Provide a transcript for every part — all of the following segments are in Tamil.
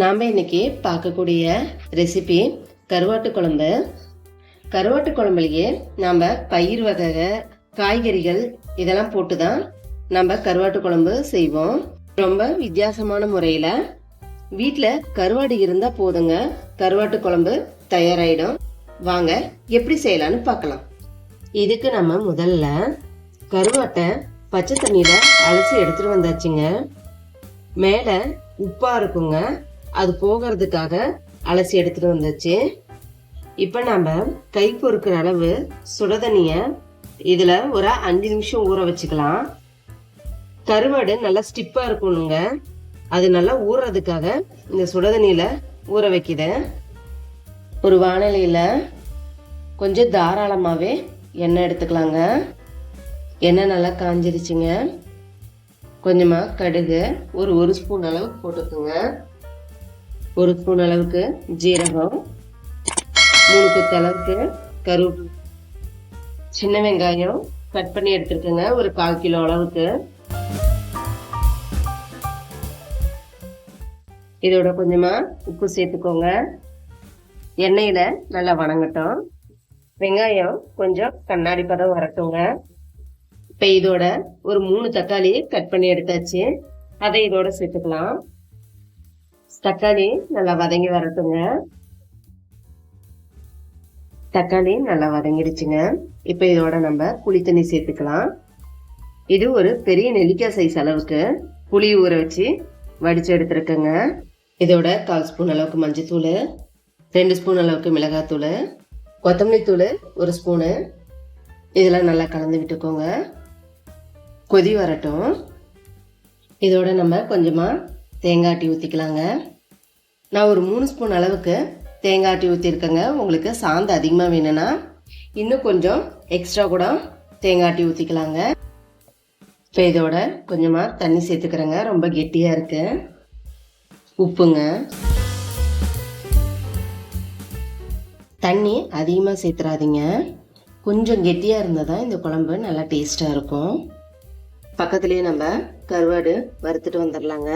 நாம் இன்னைக்கு பார்க்கக்கூடிய ரெசிபி கருவாட்டு குழம்பு. கருவாட்டு குழம்புலையே நாம் பயிர் வகை காய்கறிகள் இதெல்லாம் போட்டு தான் நம்ம கருவாட்டு குழம்பு செய்வோம். ரொம்ப வித்தியாசமான முறையில் வீட்டில் கருவாடு இருந்தால் போதுங்க. கருவாட்டு குழம்பு தயாராகிடும் வாங்க எப்படி செய்யலாம்னு பார்க்கலாம். இதுக்கு நம்ம முதல்ல கருவாட்டை பச்சை தண்ணியில் அலசி எடுத்துகிட்டு வந்தாச்சுங்க. மேலே உப்பாக இருக்குங்க. அது போகிறதுக்காக அலசி எடுத்துகிட்டு வந்துச்சு. இப்போ நம்ம கை பொறுக்கிற அளவு சுடதண்ணியை இதில் ஒரு அஞ்சு நிமிஷம் ஊற வச்சுக்கலாம். கருவாடு நல்லா ஸ்டிப்பாக இருக்கணுங்க. அது நல்லா ஊறுறதுக்காக இந்த சுடதண்ணியில் ஊற வைக்கிது. ஒரு வானிலையில் கொஞ்சம் தாராளமாகவே எண்ணெய் எடுத்துக்கலாங்க. எண்ணெய் நல்லா காஞ்சிருச்சுங்க. கொஞ்சமாக கடுகு ஒரு ஒரு ஸ்பூன் அளவுக்கு போட்டுக்கோங்க. ஒரு ஸ்பூன் அளவுக்கு ஜீரகம் மூணு குத்து அளவுக்கு கரு சின்ன வெங்காயம் கட் பண்ணி எடுத்துருக்கோங்க. ஒரு கால் கிலோ அளவுக்கு. இதோட கொஞ்சமாக உப்பு சேர்த்துக்கோங்க. எண்ணெயில் நல்லா வணங்கட்டும். வெங்காயம் கொஞ்சம் கண்ணாடி பதம் வரட்டுங்க. இப்போ இதோட ஒரு மூணு தக்காளி கட் பண்ணி எடுத்தாச்சு. அதை இதோட சேர்த்துக்கலாம். தக்காளி நல்லா வதங்கி வரட்டுங்க. தக்காளி நல்லா வதங்கிடுச்சுங்க. இப்போ இதோட நம்ம புளி தண்ணி சேர்த்துக்கலாம். இது ஒரு பெரிய நெல்லிக்காய் சைஸ் அளவுக்கு புளி ஊற வச்சு வடிச்சு எடுத்துருக்கேங்க. இதோட கால் ஸ்பூன் அளவுக்கு மஞ்சத்தூள் ரெண்டு ஸ்பூன் அளவுக்கு மிளகாத்தூள் கொத்தமல்லி தூள் ஒரு ஸ்பூனு. இதெல்லாம் நல்லா கலந்து விட்டுக்கோங்க. கொதி வரட்டும். இதோட நம்ம கொஞ்சமாக தேங்காய் ஆட்டி ஊற்றிக்கலாங்க நான் ஒரு மூணு ஸ்பூன் அளவுக்கு தேங்காய் ஆட்டி ஊற்றிருக்கேங்க உங்களுக்கு சாந்து அதிகமாக வேணும்னா இன்னும் கொஞ்சம் எக்ஸ்ட்ரா கூட தேங்காய் ஆட்டி ஊற்றிக்கலாங்க இப்போ இதோட கொஞ்சமாக தண்ணி சேர்த்துக்கிறேங்க. ரொம்ப கெட்டியாக இருக்கு. உப்புங்க. தண்ணி அதிகமாக சேர்த்துறாதீங்க. கொஞ்சம் கெட்டியாக இருந்தால் தான் இந்த குழம்பு நல்லா டேஸ்ட்டாக இருக்கும். பக்கத்துலேயே நம்ம கருவாடு வறுத்துட்டு வந்துடலாங்க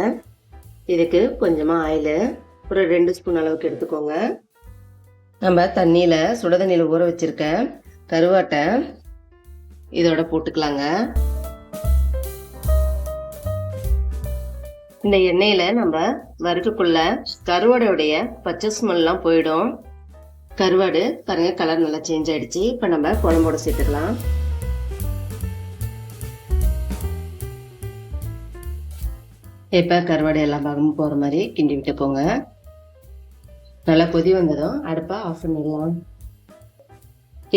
இதுக்கு கொஞ்சமாக ஆயில். ஒரு ரெண்டு ஸ்பூன் அளவுக்கு எடுத்துக்கோங்க. நம்ம தண்ணியில் சுட தண்ணியில் ஊற வச்சுருக்க கருவாட்டை இதோட போட்டுக்கலாங்க. இந்த எண்ணெயில் நம்ம வறுக்கக்குள்ள கருவாடையுடைய பச்சை ஸ்மெல்லாம் போயிடும். கருவாடு பாருங்கள் கலர் நல்லா சேஞ்ச் ஆகிடுச்சு இப்போ நம்ம குழம்போட சேர்த்துக்கலாம். இப்போ கருவாடு எல்லா பாகமும் போகிற மாதிரி கிண்டி விட்டு போங்க. நல்லா கொதி வந்ததும் அடுப்பை ஆஃப் பண்ணிடலாம்.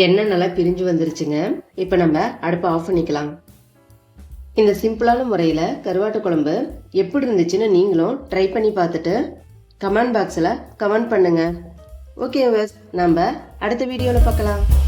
எண்ணெய் நல்லா பிரிஞ்சு வந்துருச்சுங்க. இப்போ நம்ம அடுப்பை ஆஃப் பண்ணிக்கலாம். இந்த சிம்பிளான முறையில் கருவாட்டு குழம்பு எப்படி இருந்துச்சுன்னு நீங்களும் ட்ரை பண்ணி பார்த்துட்டு கமெண்ட் பாக்ஸில் கமெண்ட் பண்ணுங்க. ஓகே நம்ம அடுத்த வீடியோவில் பார்க்கலாம்.